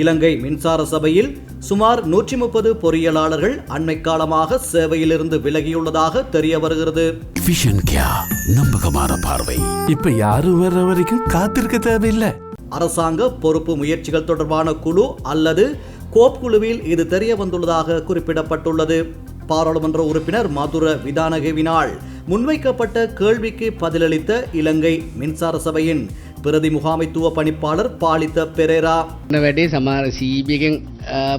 இலங்கை மின்சார சபையில் சுமார் நூற்றி முப்பது பொறியியலாளர்கள் அண்மை காலமாக சேவையிலிருந்து விலகியுள்ளதாக தெரிய வருகிறது. நம்பகமான பார்வை இப்ப யாரும் வர்ற வரைக்கும் காத்திருக்க தேவையில்லை. அரசாங்க பொறுப்பு முயற்சிகள் தொடர்பான குழு அல்லது கோப் குழுவில் இது தெரிய வந்துள்ளதாக குறிப்பிடப்பட்டுள்ளது. பாராளுமன்ற உறுப்பினர் மதுர விதானகவினால் முன்வைக்கப்பட்ட கேள்விக்கு பதிலளித்த இலங்கை மின்சார சபையின் பிரதி முகாமைத்துவ பணிப்பாளர் பாலித்த பெரேரா න වැඩේ සමාර සීබියගෙන්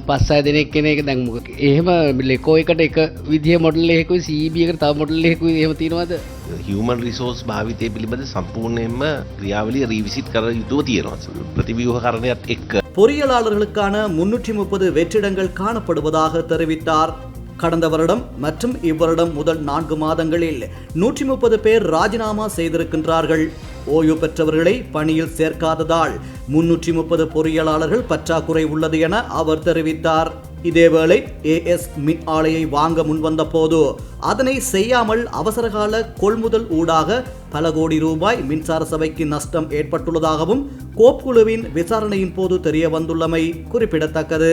පස්සා දෙනෙක් කෙන එක දැන්මුක එහෙම ලෙකෝ එකට එක විදිහ මොඩල්ලෙකු සීබියකට තව මොඩල්ලෙකු එහෙම තියෙනවද හියමන් රිසෝස් භාවිතය පිළිබඳ සම්පූර්ණයෙන්ම ක්‍රියාවලිය රීවිසිට් කර යුතුව තියෙනවා ප්‍රතිවියහ කරණයක් එක්ක பொறியியலாளர்களுக்கான முன்னூற்றி முப்பது வெற்றிடங்கள் காணப்படுவதாக தெரிவித்தார் கடந்த வருடம் மற்றும் இவ்வருடம் முதல் நான்கு மாதங்களில் நூற்றி முப்பது பேர் ராஜினாமா செய்திருக்கின்றார்கள் ஓய்வு பெற்றவர்களை பணியில் சேர்க்காததால் முன்னூற்றி முப்பது பொறியியலாளர்கள் பற்றாக்குறை உள்ளது என அவர் தெரிவித்தார். இதேவேளை ஏஎஸ் மின் ஆலையை வாங்க முன்வந்த போது அதனை செய்யாமல் அவசரகால கொள்முதல் ஊடாக பல கோடி ரூபாய் மின்சார சபைக்கு நஷ்டம் ஏற்பட்டுள்ளதாகவும் கோப்குழுவின் விசாரணையின் போது தெரிய வந்துள்ளமை குறிப்பிடத்தக்கது.